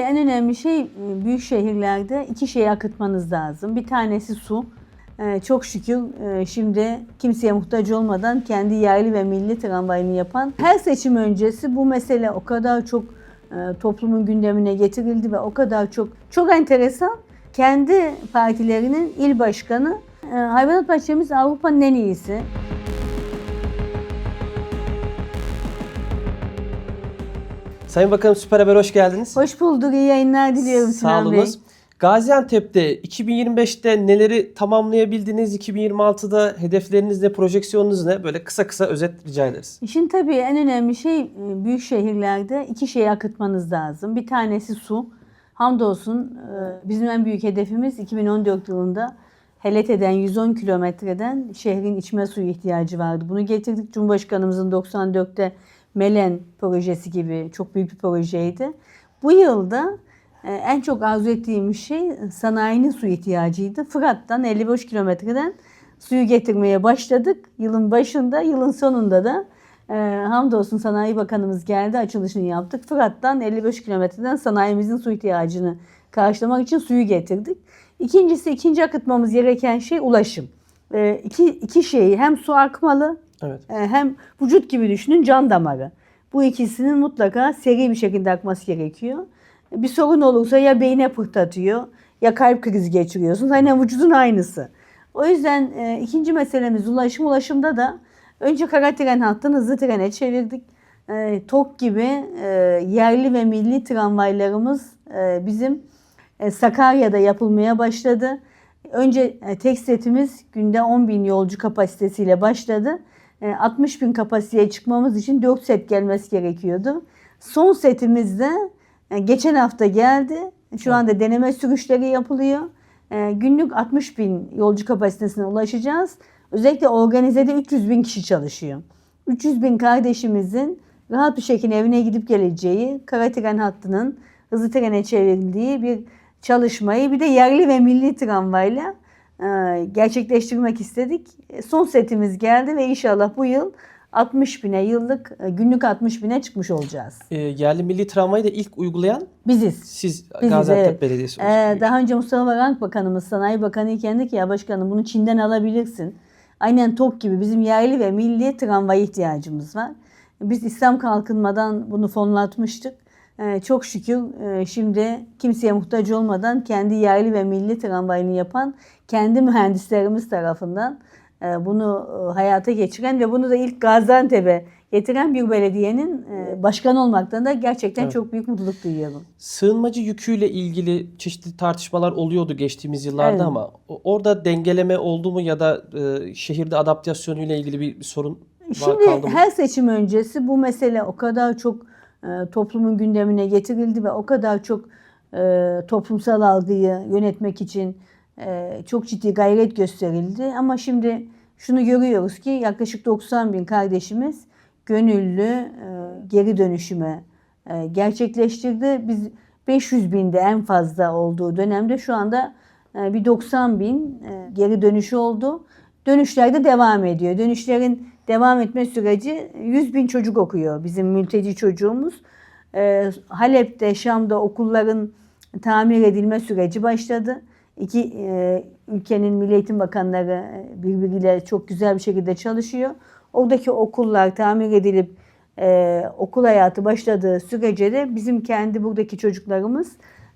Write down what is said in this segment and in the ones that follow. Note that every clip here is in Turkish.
En önemli şey e, büyük şehirlerde iki şeyi akıtmanız lazım. Bir tanesi su. Ee, Çok şükür e, şimdi kimseye muhtaç olmadan kendi yerli ve milli tramvayını yapan her seçim öncesi bu mesele o kadar çok e, toplumun gündemine getirildi ve o kadar çok çok enteresan kendi partilerinin il başkanı e, hayvanat bahçemiz Avrupa'nın en iyisi. Sayın Bakanım Süper Haber hoş geldiniz. Hoş bulduk, iyi yayınlar diliyorum Sağ Sinan Bey. olunuz. Gaziantep'te 2025'te neleri tamamlayabildiniz? 2026'da hedefleriniz ne, projeksiyonunuz ne? Böyle kısa kısa özet rica ederiz. İşin tabii en önemli şey e, büyük şehirlerde iki şeyi akıtmanız lazım. Bir tanesi su. Hamdolsun e, bizim en büyük hedefimiz 2014 yılında Helete'den 110 kilometreden şehrin içme suyu ihtiyacı vardı. Bunu getirdik. Cumhurbaşkanımızın 94'te Melen projesi gibi çok büyük bir projeydi. Bu yılda e, en çok arzu ettiğim şey sanayinin su ihtiyacıydı. Fırat'tan 55 kilometreden suyu getirmeye başladık. Yılın başında, yılın sonunda da e, hamdolsun Sanayi Bakanımız geldi, açılışını yaptık. Fırat'tan 55 kilometreden sanayimizin su ihtiyacını karşılamak için suyu getirdik. İkincisi, ikinci akıtmamız gereken şey ulaşım. E, iki, iki şeyi hem su akmalı Evet. e, hem vücut gibi düşünün can damarı. Bu ikisinin mutlaka seri bir şekilde akması gerekiyor. Bir sorun olursa ya beyne pırtlatıyor ya kalp krizi geçiriyorsunuz. Aynen vücudun aynısı. O yüzden e, ikinci meselemiz ulaşım. Ulaşımda da önce kara tren hattını hızlı trene çevirdik. E, TOK gibi e, yerli ve milli tramvaylarımız e, bizim e, Sakarya'da yapılmaya başladı. Önce e, tek setimiz günde 10 bin yolcu kapasitesiyle başladı. E, 60 bin kapasiteye çıkmamız için 4 set gelmesi gerekiyordu. Son setimiz de e, geçen hafta geldi. Şu anda deneme sürüşleri yapılıyor. E, Günlük 60 bin yolcu kapasitesine ulaşacağız. Özellikle organizede 300 bin kişi çalışıyor. 300 bin kardeşimizin rahat bir şekilde evine gidip geleceği, kara tren hattının hızlı trene çevrildiği bir çalışmayı bir de yerli ve milli tramvayla e, gerçekleştirmek istedik. E, Son setimiz geldi ve inşallah bu yıl 60 bine yıllık e, günlük 60 bine çıkmış olacağız. Ee, yerli milli tramvayı da ilk uygulayan Biziz. siz Biziz, Gaziantep evet. Belediyesi. Ee, daha önce Mustafa Varank Bakanımız, Sanayi Bakanı iken de ki ya başkanım bunu Çin'den alabilirsin. Aynen TOK gibi bizim yerli ve milli tramvay ihtiyacımız var. Biz İslam kalkınmadan bunu fonlatmıştık. Ee, çok şükür e, şimdi kimseye muhtaç olmadan kendi yerli ve milli tramvayını yapan kendi mühendislerimiz tarafından e, bunu e, hayata geçiren ve bunu da ilk Gaziantep'e getiren bir belediyenin başkanı olmaktan da gerçekten Evet. çok büyük mutluluk duyuyorum. Sığınmacı yüküyle ilgili çeşitli tartışmalar oluyordu geçtiğimiz yıllarda Evet. ama orada dengeleme oldu mu ya da şehirde adaptasyonuyla ilgili bir, sorun var Şimdi kaldı mı? her seçim öncesi bu mesele o kadar çok toplumun gündemine getirildi ve o kadar çok e, toplumsal algıyı yönetmek için e, çok ciddi gayret gösterildi. Ama şimdi şunu görüyoruz ki yaklaşık 90 bin kardeşimiz gönüllü e, geri dönüşüme e, gerçekleştirdi. Biz 500 binde en fazla olduğu dönemde şu anda e, bir 90 bin e, geri dönüşü oldu. Dönüşler de devam ediyor. Dönüşlerin devam etme süreci 100 bin çocuk okuyor bizim mülteci çocuğumuz. E, Halep'te, Şam'da okulların tamir edilme süreci başladı. İki e, ülkenin Milli Eğitim Bakanları e, birbiriyle çok güzel bir şekilde çalışıyor. Oradaki okullar tamir edilip e, okul hayatı başladığı sürece de bizim kendi buradaki çocuklarımız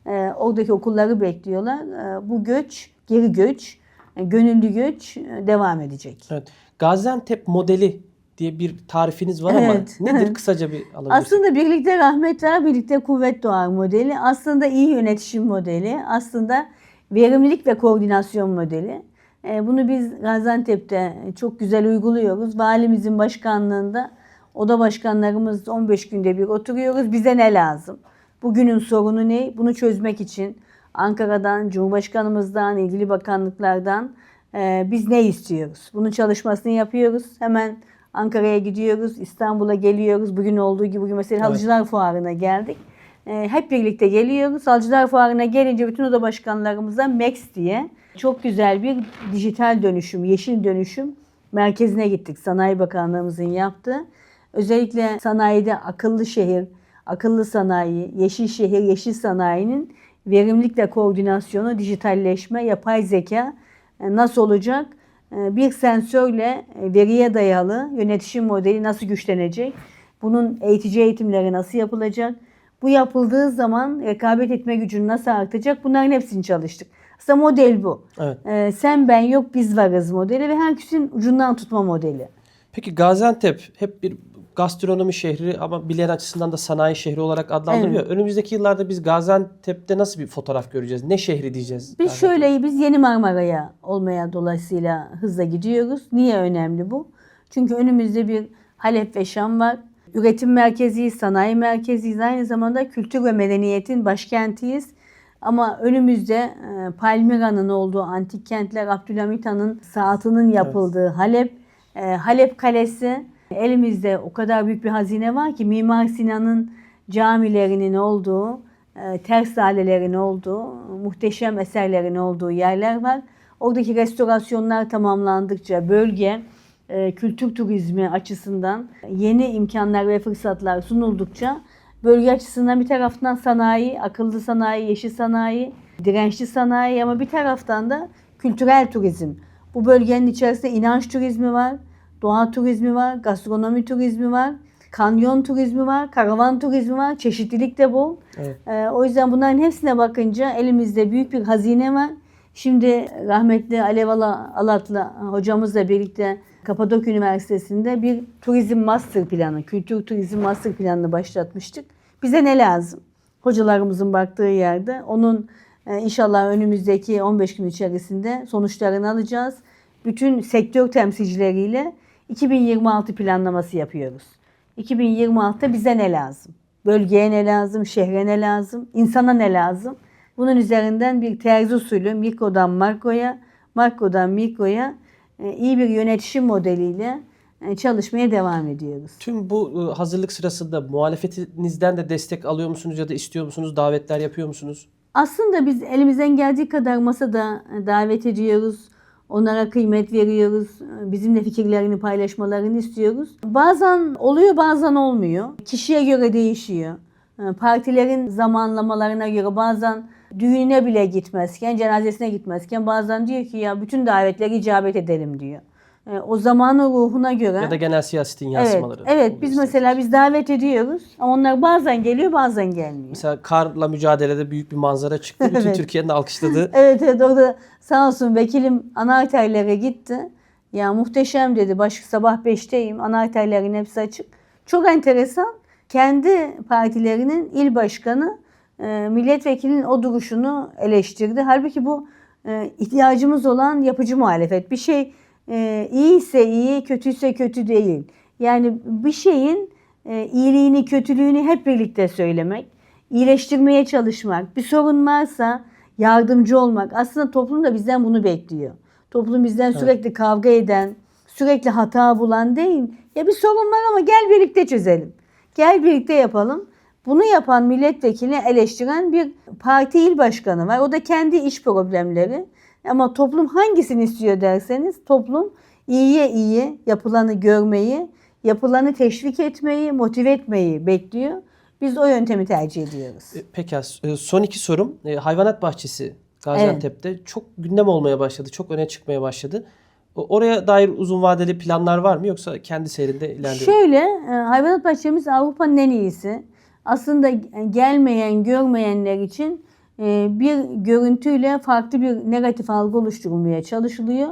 e, oradaki okulları bekliyorlar. E, bu göç, geri göç, e, gönüllü göç e, devam edecek. Evet. Gaziantep modeli diye bir tarifiniz var ama Evet. nedir kısaca bir alabilirsiniz? Aslında birlikte rahmet var, birlikte kuvvet doğar modeli. Aslında iyi yönetişim modeli. Aslında verimlilik ve koordinasyon modeli. E, Bunu biz Gaziantep'te çok güzel uyguluyoruz. Valimizin başkanlığında oda başkanlarımız 15 günde bir oturuyoruz. Bize ne lazım? Bugünün sorunu ne? Bunu çözmek için Ankara'dan, Cumhurbaşkanımızdan, ilgili bakanlıklardan e, biz ne istiyoruz? Bunun çalışmasını yapıyoruz. Hemen Ankara'ya gidiyoruz, İstanbul'a geliyoruz. Bugün olduğu gibi bugün mesela Evet. Halıcılar Fuarı'na geldik. E, hep birlikte geliyoruz. Halıcılar Fuarı'na gelince bütün oda başkanlarımıza MEX diye çok güzel bir dijital dönüşüm, yeşil dönüşüm merkezine gittik. Sanayi Bakanlığımızın yaptığı. Özellikle sanayide akıllı şehir, akıllı sanayi, yeşil şehir, yeşil sanayinin verimlilikle koordinasyonu, dijitalleşme, yapay zeka nasıl olacak? E, Bir sensörle e, veriye dayalı yönetişim modeli nasıl güçlenecek? Bunun eğitici eğitimleri nasıl yapılacak? Bu yapıldığı zaman rekabet etme gücünü nasıl artacak? Bunların hepsini çalıştık. Aslında model bu. Evet. E, Sen ben yok biz varız modeli ve herkesin ucundan tutma modeli. Peki Gaziantep hep bir gastronomi şehri ama bilen açısından da sanayi şehri olarak adlandırılıyor. Önümüzdeki yıllarda biz Gaziantep'te nasıl bir fotoğraf göreceğiz? Ne şehri diyeceğiz? Biz şöyle biz Yeni Marmara'ya olmaya dolayısıyla hızla gidiyoruz. Niye önemli bu? Çünkü önümüzde bir Halep ve Şam var. Üretim merkeziyiz, sanayi merkeziyiz. Aynı zamanda kültür ve medeniyetin başkentiyiz. Ama önümüzde e, Palmira'nın olduğu antik kentler, Abdülhamit Han'ın saatinin yapıldığı Halep, e, Halep Kalesi. Elimizde o kadar büyük bir hazine var ki Mimar Sinan'ın camilerinin olduğu, e, tersanelerin olduğu, muhteşem eserlerin olduğu yerler var. Oradaki restorasyonlar tamamlandıkça bölge e, kültür turizmi açısından yeni imkanlar ve fırsatlar sunuldukça bölge açısından bir taraftan sanayi, akıllı sanayi, yeşil sanayi, dirençli sanayi ama bir taraftan da kültürel turizm. Bu bölgenin içerisinde inanç turizmi var, doğa turizmi var, gastronomi turizmi var, kanyon turizmi var, karavan turizmi var, çeşitlilik de bol. Evet. Ee, o yüzden bunların hepsine bakınca elimizde büyük bir hazine var. Şimdi rahmetli Alev Ala- Alatlı hocamızla birlikte Kapadokya Üniversitesi'nde bir turizm master planı, kültür turizm master planını başlatmıştık. Bize ne lazım? Hocalarımızın baktığı yerde onun e, inşallah önümüzdeki 15 gün içerisinde sonuçlarını alacağız. Bütün sektör temsilcileriyle 2026 planlaması yapıyoruz. 2026'da bize ne lazım? Bölgeye ne lazım? Şehre ne lazım? insana ne lazım? Bunun üzerinden bir terzi usulü mikrodan makroya, makrodan mikroya e, iyi bir yönetişim modeliyle e, çalışmaya devam ediyoruz. Tüm bu e, hazırlık sırasında muhalefetinizden de destek alıyor musunuz ya da istiyor musunuz? Davetler yapıyor musunuz? Aslında biz elimizden geldiği kadar masada davet ediyoruz. Onlara kıymet veriyoruz. Bizimle fikirlerini paylaşmalarını istiyoruz. Bazen oluyor bazen olmuyor. Kişiye göre değişiyor. Partilerin zamanlamalarına göre bazen düğününe bile gitmezken, cenazesine gitmezken bazen diyor ki ya bütün davetleri icabet edelim diyor. E, O zamanın ruhuna göre. Ya da genel siyasetin evet, yansımaları. evet oluyor biz mesela biz davet ediyoruz ama onlar bazen geliyor bazen gelmiyor. Mesela karla mücadelede büyük bir manzara çıktı. Bütün Evet. Türkiye'nin alkışladığı. Evet evet orada sağ olsun vekilim ana arterlere gitti. Ya muhteşem dedi. Baş sabah 5'teyim. Ana arterlerin hepsi açık. Çok enteresan. Kendi partilerinin il başkanı e, milletvekilinin o duruşunu eleştirdi. Halbuki bu e, ihtiyacımız olan yapıcı muhalefet. Bir şey e, iyiyse iyi, kötüyse kötü değil. Yani bir şeyin e, iyiliğini, kötülüğünü hep birlikte söylemek, iyileştirmeye çalışmak, bir sorun varsa yardımcı olmak. Aslında toplum da bizden bunu bekliyor. Toplum bizden sürekli kavga eden, sürekli hata bulan değil. Ya bir sorun var ama gel birlikte çözelim. Gel birlikte yapalım. Bunu yapan milletvekilini eleştiren bir parti il başkanı var. O da kendi iş problemleri. Ama toplum hangisini istiyor derseniz toplum iyiye iyi yapılanı görmeyi, yapılanı teşvik etmeyi, motive etmeyi bekliyor. Biz o yöntemi tercih ediyoruz. E, Peki e, son iki sorum. E, Hayvanat bahçesi Gaziantep'te çok gündem olmaya başladı. Çok öne çıkmaya başladı. Oraya dair uzun vadeli planlar var mı yoksa kendi seyrinde ilerliyor? mu? Şöyle, hayvanat bahçemiz Avrupa'nın en iyisi. Aslında gelmeyen, görmeyenler için bir görüntüyle farklı bir negatif algı oluşturulmaya çalışılıyor.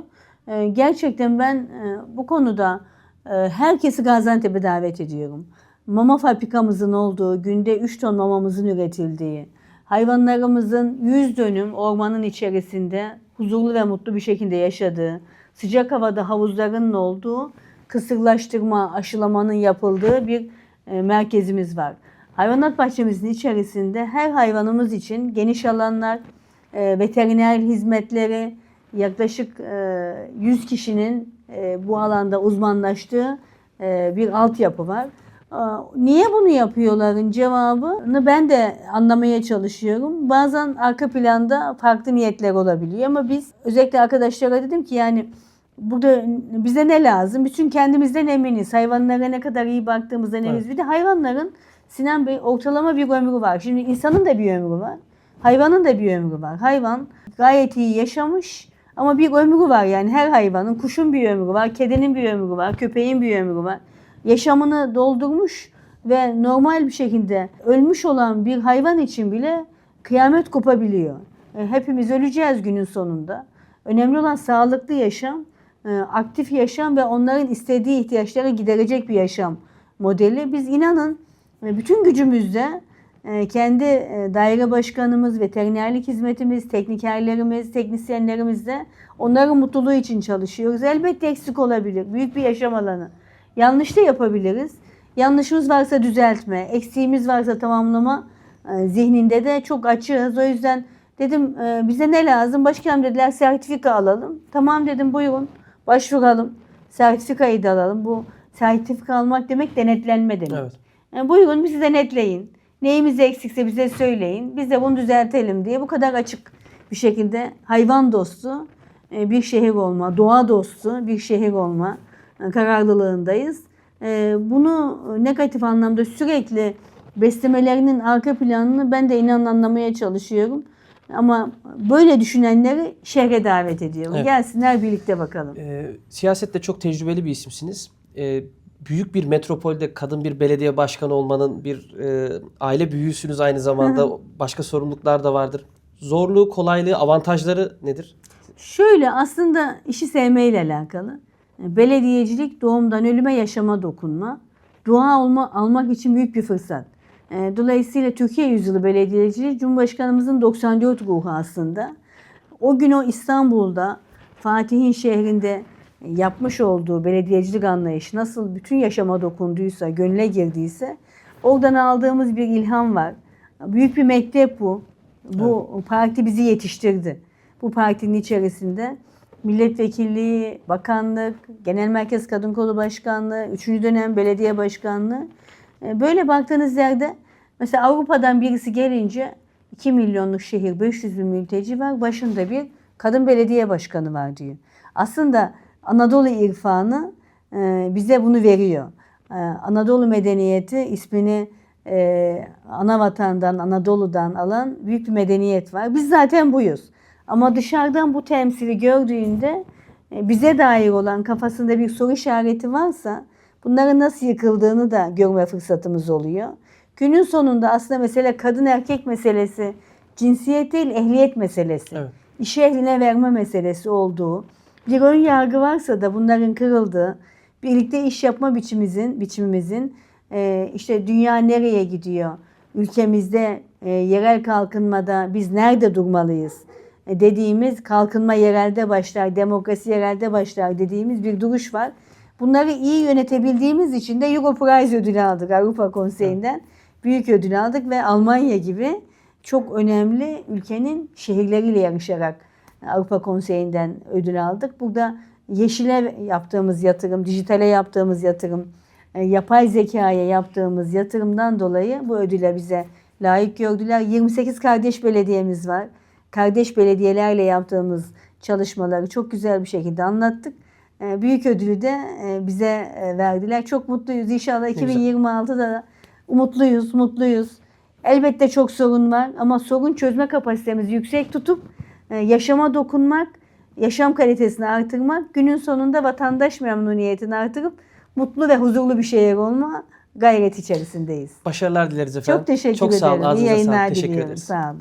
E, Gerçekten ben e, bu konuda e, herkesi Gaziantep'e davet ediyorum. Mama fabrikamızın olduğu, günde 3 ton mamamızın üretildiği, hayvanlarımızın 100 dönüm ormanın içerisinde huzurlu ve mutlu bir şekilde yaşadığı, sıcak havada havuzların olduğu, kısırlaştırma, aşılamanın yapıldığı bir e, merkezimiz var. Hayvanat bahçemizin içerisinde her hayvanımız için geniş alanlar, e, veteriner hizmetleri, yaklaşık e, 100 kişinin e, bu alanda uzmanlaştığı e, bir altyapı var. Aa, Niye bunu yapıyorların cevabını ben de anlamaya çalışıyorum. Bazen arka planda farklı niyetler olabiliyor ama biz özellikle arkadaşlara dedim ki yani burada bize ne lazım? Bütün kendimizden eminiz. Hayvanlara ne kadar iyi baktığımızdan eminiz. Bir de hayvanların Sinan Bey ortalama bir ömrü var. Şimdi insanın da bir ömrü var. Hayvanın da bir ömrü var. Hayvan gayet iyi yaşamış ama bir ömrü var yani her hayvanın. Kuşun bir ömrü var, kedinin bir ömrü var, köpeğin bir ömrü var. Yaşamını doldurmuş ve normal bir şekilde ölmüş olan bir hayvan için bile kıyamet kopabiliyor. E, Hepimiz öleceğiz günün sonunda. Önemli olan sağlıklı yaşam, e, aktif yaşam ve onların istediği ihtiyaçları giderecek bir yaşam modeli. Biz inanın e, bütün gücümüzle e, kendi e, daire başkanımız, veterinerlik hizmetimiz, teknikerlerimiz, teknisyenlerimizle onların mutluluğu için çalışıyoruz. Elbette eksik olabilir. Büyük bir yaşam alanı. Yanlış da yapabiliriz. Yanlışımız varsa düzeltme, eksiğimiz varsa tamamlama e, zihninde de çok açığız. O yüzden dedim bize ne lazım? Başkanım dediler sertifika alalım. Tamam dedim buyurun başvuralım. Sertifikayı da alalım. Bu sertifika almak demek denetlenme demek. Evet. E, buyurun bizi denetleyin. Neyimiz eksikse bize söyleyin. Biz de bunu düzeltelim diye bu kadar açık bir şekilde hayvan dostu e, bir şehir olma, doğa dostu bir şehir olma e, kararlılığındayız. E, Bunu negatif anlamda sürekli beslemelerinin arka planını ben de inanın anlamaya çalışıyorum. Ama böyle düşünenleri şehre davet ediyorum. Evet. Gelsinler birlikte bakalım. Ee, siyasette çok tecrübeli bir isimsiniz. Ee, büyük bir metropolde kadın bir belediye başkanı olmanın bir e, aile büyüğüsünüz aynı zamanda. Başka sorumluluklar da vardır. Zorluğu, kolaylığı, avantajları nedir? Şöyle aslında işi sevmeyle alakalı. Belediyecilik doğumdan ölüme yaşama dokunma. Dua olma, almak için büyük bir fırsat. E, Dolayısıyla Türkiye Yüzyılı Belediyeciliği Cumhurbaşkanımızın 94 ruhu aslında. O gün o İstanbul'da Fatih'in şehrinde yapmış olduğu belediyecilik anlayışı nasıl bütün yaşama dokunduysa, gönüle girdiyse oradan aldığımız bir ilham var. Büyük bir mektep bu. Bu parti bizi yetiştirdi. Bu partinin içerisinde milletvekilliği, bakanlık, genel merkez kadın kolu başkanlığı, 3. dönem belediye başkanlığı. E, Böyle baktığınız yerde mesela Avrupa'dan birisi gelince 2 milyonluk şehir 500 bin mülteci var. Başında bir kadın belediye başkanı var diyor. Aslında Anadolu irfanı e, bize bunu veriyor. E, Anadolu medeniyeti ismini e, ana vatandan, Anadolu'dan alan büyük bir medeniyet var. Biz zaten buyuz. Ama dışarıdan bu temsili gördüğünde bize dair olan kafasında bir soru işareti varsa bunların nasıl yıkıldığını da görme fırsatımız oluyor. Günün sonunda aslında mesele kadın erkek meselesi, cinsiyet değil ehliyet meselesi. Evet. İş ehline verme meselesi olduğu, bir ön yargı varsa da bunların kırıldığı, birlikte iş yapma biçimimizin, biçimimizin e, işte dünya nereye gidiyor, ülkemizde e, yerel kalkınmada biz nerede durmalıyız e, dediğimiz kalkınma yerelde başlar, demokrasi yerelde başlar dediğimiz bir duruş var. Bunları iyi yönetebildiğimiz için de Euro Prize ödülü aldık Avrupa Konseyi'nden. Büyük ödül aldık ve Almanya gibi çok önemli ülkenin şehirleriyle yarışarak Avrupa Konseyi'nden ödül aldık. Burada yeşile yaptığımız yatırım, dijitale yaptığımız yatırım, e, yapay zekaya yaptığımız yatırımdan dolayı bu ödüle bize layık gördüler. 28 kardeş belediyemiz var. Kardeş belediyelerle yaptığımız çalışmaları çok güzel bir şekilde anlattık. E, Büyük ödülü de e, bize verdiler. Çok mutluyuz. İnşallah güzel. 2026'da da umutluyuz, mutluyuz. Elbette çok sorun var ama sorun çözme kapasitemizi yüksek tutup yaşama dokunmak, yaşam kalitesini artırmak, günün sonunda vatandaş memnuniyetini artırıp mutlu ve huzurlu bir şehir olma gayreti içerisindeyiz. Başarılar dileriz efendim. Çok teşekkür Çok ederim. sağ olun. İyi yayınlar sağlık. Teşekkür diliyorum. ederiz. Sağ olun.